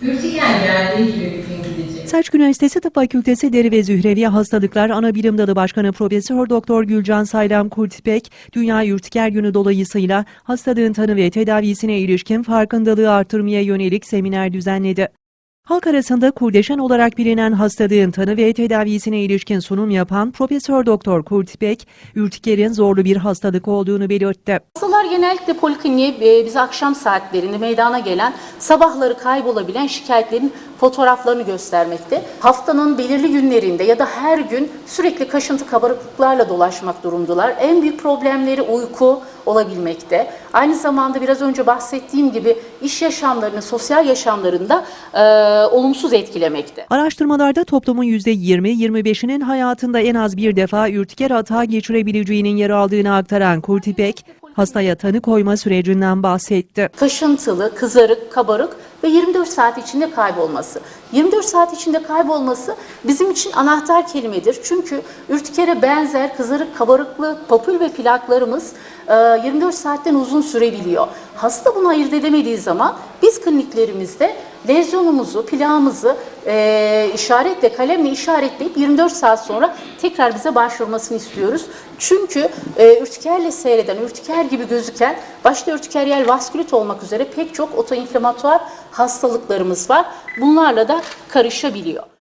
Gidecek. Selçuk Üniversitesi Tıp Fakültesi Deri ve Zührevi Hastalıklar Anabilim Dalı Başkanı Profesör Doktor Gülcan Saylam Kurtipek, Dünya Ürtiker Günü dolayısıyla hastalığın tanı ve tedavisine ilişkin farkındalığı artırmaya yönelik seminer düzenledi. Halk arasında kurdeşen olarak bilinen hastalığın tanı ve tedavisine ilişkin sunum yapan Profesör Doktor Kurtipek, ürtikerin zorlu bir hastalık olduğunu belirtti. Hastalar genellikle polikliniğe e, bize akşam saatlerinde meydana gelen sabahları kaybolabilen şikayetlerin fotoğraflarını göstermekte. Haftanın belirli günlerinde ya da her gün sürekli kaşıntı kabarıklıklarla dolaşmak durumdalar. En büyük problemleri uyku olabilmekte. Aynı zamanda biraz önce bahsettiğim gibi iş yaşamlarını, sosyal yaşamlarında e, olumsuz etkilemekte. Araştırmalarda toplumun %20-25'inin hayatında en az bir defa ürtiker atağı geçirebileceğinin yer aldığını aktaran Kurtipek, hastaya tanı koyma sürecinden bahsetti. kaşıntılı, kızarık, kabarık ve 24 saat içinde kaybolması. 24 saat içinde kaybolması bizim için anahtar kelimedir. Çünkü ürtikere benzer kızarık, kabarıklı papül ve plaklarımız e, 24 saatten uzun sürebiliyor. Hasta bunu ayırt edemediği zaman biz kliniklerimizde lezyonumuzu, plağımızı e, işaretle, kalemle işaretleyip 24 saat sonra tekrar bize başvurmasını istiyoruz. Çünkü e, ürtikerle seyreden, ürtiker gibi gözüken, başta ürtikeryal vaskülit olmak üzere pek çok otoinflamatuar hastalıklarımız var. Bunlarla da karışabiliyor.